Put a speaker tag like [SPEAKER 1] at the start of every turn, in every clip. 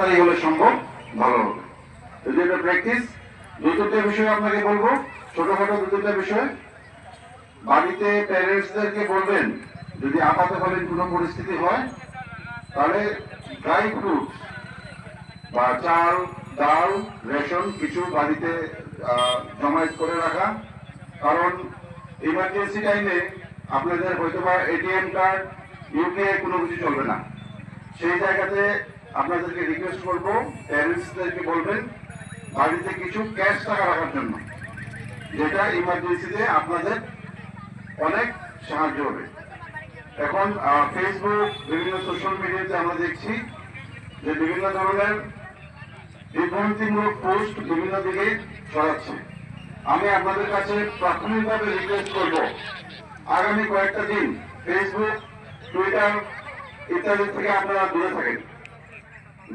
[SPEAKER 1] হলে সম্ভব ভালো হবে। যদি এটা প্র্যাকটিস দু তিনটা বিষয় আপনাকে বলব, ছোটখাটো দু তিনটা বিষয়। বাড়িতে প্যারেন্টসদেরকে বলবেন, যদি আপাতকালীন কোনো পরিস্থিতি হয়, তাহলে ড্রাই ফ্রুটস বা চাল, ডাল, রেশন কিছু বাড়িতে জমায়েত করে রাখা। কারণ ইমার্জেন্সি টাইমে আপনাদের হয়তো বা এটিএম কার্ড ইউপিআই কোনো কিছু চলবে না। সেই জায়গাতে আপনাদেরকে রিকোয়েস্ট করব প্যারেন্টসদেরকে বলবেন, বাড়িতে কিছু ক্যাশ টাকা রাখার জন্য, যেটা ইমার্জেন্সিতে আপনাদের অনেক সাহায্য হবে। এখন ফেসবুক বিভিন্ন সোশ্যাল মিডিয়াতে আমরা দেখছি যে বিভিন্ন ধরনের বিভ্রান্তিমূলক পোস্ট বিভিন্ন দিকে ছড়াচ্ছে। আমি আপনাদের কাছে প্রাথমিকভাবে রিকোয়েস্ট করব, আগামী কয়েকটা দিন ফেসবুক টুইটার ইত্যাদি থেকে আপনারা দূরে থাকেন।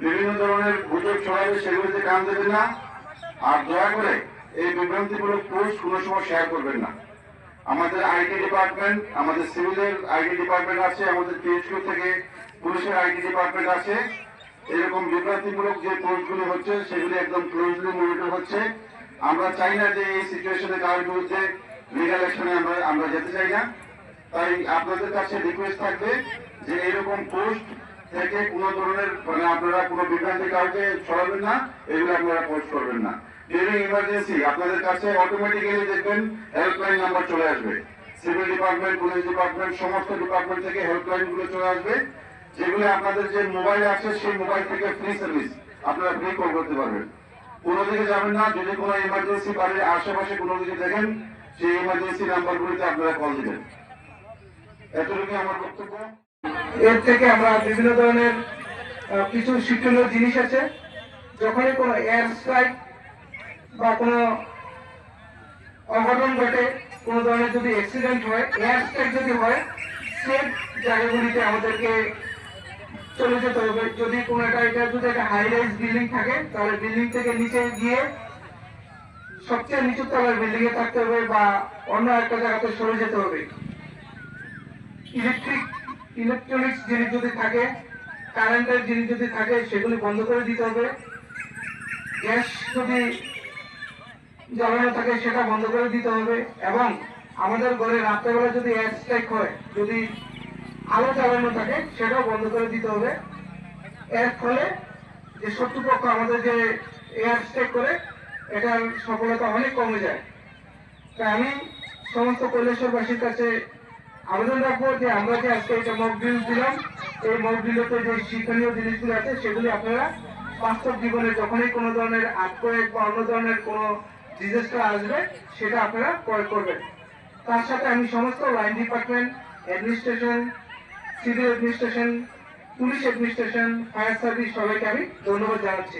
[SPEAKER 1] বিভিন্ন ধরনের গুজব ছড়াবে সেগুলিতে কান দেবেন না, আর দয়া করে এই বিভ্রান্তিমূলক পোস্ট কোনো সময় শেয়ার করবেন না। আমাদের আইটি ডিপার্টমেন্ট আমাদের সিভিলের আইটি ডিপার্টমেন্ট আছে, আমাদের পিএইচকিউ থেকে পুলিশের আইটি ডিপার্টমেন্ট আছে। এরকম বিভ্রান্তিমূলক যে পোস্টগুলি হচ্ছে, সেগুলি একদম ক্লোজলি মনিটর হচ্ছে। আমরা চাই না যে এই সিচুয়েশনে কারোর বিরুদ্ধে লিগাল অ্যাকশনে আমরা আমরা যেতে চাই না। তাই আপনাদের কাছে রিকোয়েস্ট থাকবে যে এরকম পোস্ট থেকে কোনো ধরনের মানে আপনারা কোনো বিভ্রান্তি কাউকে ছড়াবেন না, এগুলো আপনারা পোস্ট করবেন না। ডিউরিং ইমার্জেন্সি আপনাদের কাছে অটোমেটিক্যালি দেখবেন হেল্পলাইন নাম্বার চলে আসবে। সিভিল ডিপার্টমেন্ট পুলিশ ডিপার্টমেন্ট সমস্ত ডিপার্টমেন্ট থেকে হেল্পলাইনগুলো চলে আসবে, যেগুলো আপনাদের যে মোবাইল আছে, সেই মোবাইল থেকে ফ্রি সার্ভিস আপনারা ফ্রি কল করতে পারবেন। কোনো দিকে যাবেন না, যদি কোনো ইমার্জেন্সি বাড়ির আশেপাশে কোনো দিকে দেখেন, সেই ইমার্জেন্সি নাম্বারগুলিতে আপনারা কল দিবেন। এতটুকু আমার বক্তব্য।
[SPEAKER 2] এর থেকে আমরা বিভিন্ন ধরনের কিছু শিক্ষণীয় জিনিস আছে। যখনই কোনো এয়ার স্ট্রাইক বা কোনো অঘটন ঘটে, কোনো ধরনের যদি অ্যাক্সিডেন্ট হয় এয়ার স্ট্রাইক যদি হয় সেফ জায়গাগুলিতে আমাদেরকে চলে যেতে হবে। যদি কোনো একটা, এটা যদি একটা হাই রাইজ বিল্ডিং থাকে, তাহলে বিল্ডিং থেকে নিচে গিয়ে সবচেয়ে নিচু তলার বিল্ডিং এ থাকতে হবে বা অন্য একটা জায়গাতে সরে যেতে হবে। ইলেকট্রিক ইলেকট্রনিক্স জিনিস যদি থাকে কারেন্টের জিনিস যদি থাকে, সেগুলি বন্ধ করে দিতে হবে। গ্যাস যদি জ্বালানো থাকে, সেটা বন্ধ করে দিতে হবে। এবং আমাদের ঘরে রাত্রেবেলা যদি এয়ার স্ট্রাইক হয়, যদি আলো জ্বালানো থাকে, সেটাও বন্ধ করে দিতে হবে। এর ফলে যে শত্রুপক্ষ আমাদের যে এয়ার স্ট্রাইক করে, এটার সফলতা অনেক কমে যায়। তাই আমি সমস্ত কৈলাসরবাসীর কাছে আবেদন রাখব যে আমরা যে আজকে এটা মক ড্রিল দিলাম, এই মক ড্রিলতে যে শিক্ষণীয় জিনিসগুলো আছে, সেগুলি আপনারা বাস্তব জীবনে যখনই কোনো ধরনের আর্থকোয়েক বা অন্য ধরনের কোনো ডিজাস্টার আসবে, সেটা আপনারা প্রয়োগ করবেন। তার সাথে আমি সমস্ত line department administration civil administration police administration fire service সবাইকে আমি ধন্যবাদ জানাচ্ছি।